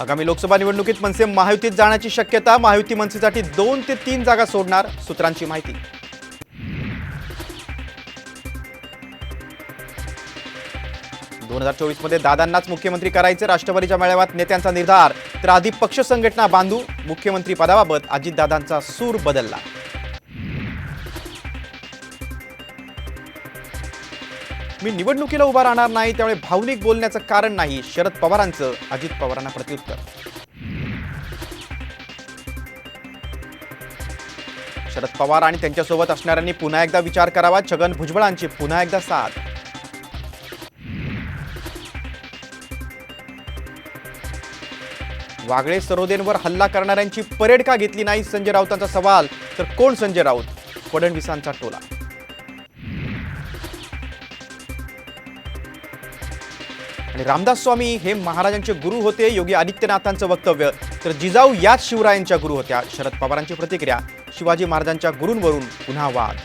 आगामी लोकसभा निवडणुकीत मनसे महायुतीत जाण्याची शक्यता महायुती मनसेसाठी दोन ते तीन जागा सोडणार सूत्रांची माहिती. दोन हजार चोवीसमध्ये दादांनाच मुख्यमंत्री करायचे राष्ट्रवादीच्या मेळाव्यात नेत्यांचा निर्धार तर आधी पक्ष संघटना बांधू मुख्यमंत्री पदाबाबत अजितदादांचा सूर बदलला. मी निवडणुकीला उभा राहणार नाही त्यामुळे भावनिक बोलण्याचं कारण नाही शरद पवारांचं अजित पवारांना प्रत्युत्तर. शरद पवार आणि त्यांच्यासोबत असणाऱ्यांनी पुन्हा एकदा विचार करावा छगन भुजबळांची पुन्हा एकदा साथ. वागळे सरोदेंवर हल्ला करणाऱ्यांची परेड का घेतली नाही संजय राऊतांचा सवाल. तर कोण संजय राऊत? फडणवीसांचा टोला. आणि रामदास स्वामी हे महाराजांचे गुरु होते योगी आदित्यनाथांचं वक्तव्य. तर जिजाऊ याच शिवरायांच्या गुरु होत्या. शरद पवारांची प्रतिक्रिया शिवाजी महाराजांच्या गुरूंवरून पुन्हा वाद.